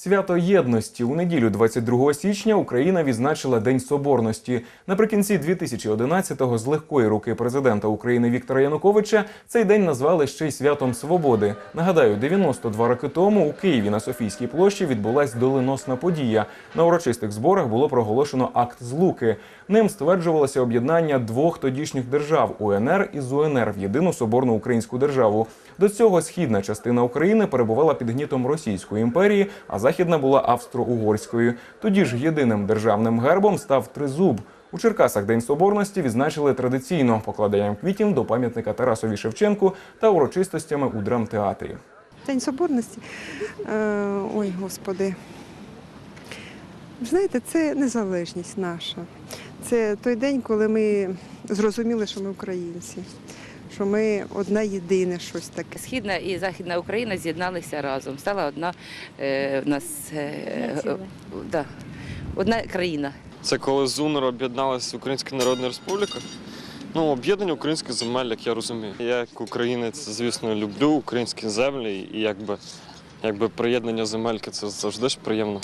Свято єдності у неділю 22 січня Україна відзначила День Соборності. Наприкінці 2011-го з легкої руки президента України Віктора Януковича цей день назвали ще й святом свободи. Нагадаю, 92 роки тому у Києві на Софійській площі відбулась доленосна подія. На урочистих зборах було проголошено акт злуки. Ним стверджувалося об'єднання двох тодішніх держав УНР і ЗУНР в єдину соборну українську державу. До цього східна частина України перебувала під гнітом Російської імперії, а західна була австро-угорською. Тоді ж єдиним державним гербом став тризуб. У Черкасах День Соборності відзначили традиційно покладанням квітів до пам'ятника Тарасові Шевченку та урочистостями у драмтеатрі. День соборності. Е, ой, господи. Знаєте, це незалежність наша. Це той день, коли ми зрозуміли, що ми українці, що ми одна єдине щось таке. Східна і Західна Україна з'єдналися разом. Стала одна е, в нас е, е, да, одна країна. Це коли з УНР об'єдналася Українська Народна Республіка. Ну, об'єднання українських земель, як я розумію. Я як українець, звісно, люблю українські землі, і якби, якби приєднання земельки це завжди ж приємно.